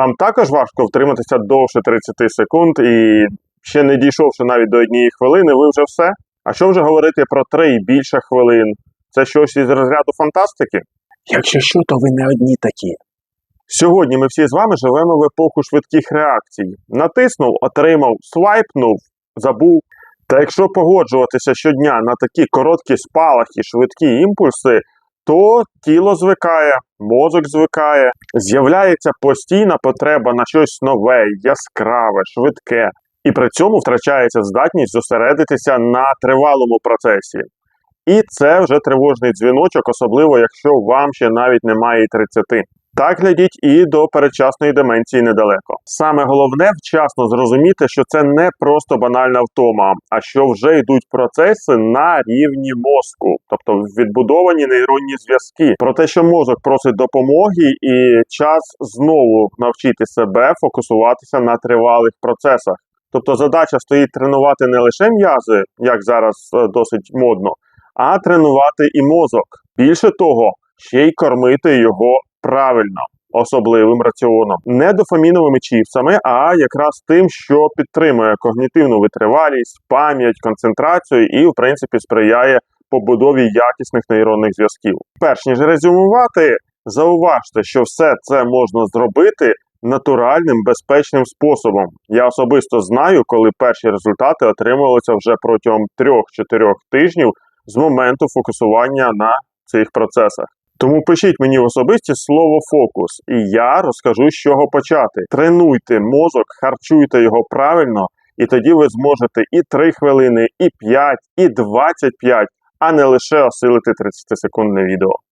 Вам також важко втриматися довше 30 секунд і ще не дійшовши навіть до однієї хвилини, ви вже все. А що вже говорити про три і більше хвилин? Це щось із розряду фантастики? Якщо що, то ви не одні такі. Сьогодні ми всі з вами живемо в епоху швидких реакцій. Натиснув, отримав, свайпнув, забув. Та якщо погоджуватися щодня на такі короткі спалахи, швидкі імпульси, то тіло звикає, мозок звикає, з'являється постійна потреба на щось нове, яскраве, швидке, і при цьому втрачається здатність зосередитися на тривалому процесі. І це вже тривожний дзвіночок, особливо якщо вам ще навіть немає і 30. Так глядіть і до передчасної деменції недалеко. Саме головне вчасно зрозуміти, що це не просто банальна втома, а що вже йдуть процеси на рівні мозку, тобто відбудовані нейронні зв'язки. Про те, що мозок просить допомоги, і час знову навчити себе фокусуватися на тривалих процесах. Тобто задача стоїть тренувати не лише м'язи, як зараз е, досить модно, а тренувати і мозок. Більше того, ще й кормити його правильно, особливим раціоном, не дофаміновими чіпсами, а якраз тим, що підтримує когнітивну витривалість, пам'ять, концентрацію і, в принципі, сприяє побудові якісних нейронних зв'язків. Перш ніж резюмувати, зауважте, що все це можна зробити натуральним безпечним способом. Я особисто знаю, коли перші результати отримувалися вже протягом 3-4 тижнів з моменту фокусування на цих процесах. Тому пишіть мені в особисті слово фокус, і я розкажу, з чого почати. Тренуйте мозок, харчуйте його правильно, і тоді ви зможете і 3 хвилини, і 5, і 25, а не лише осилити 30-секундне відео.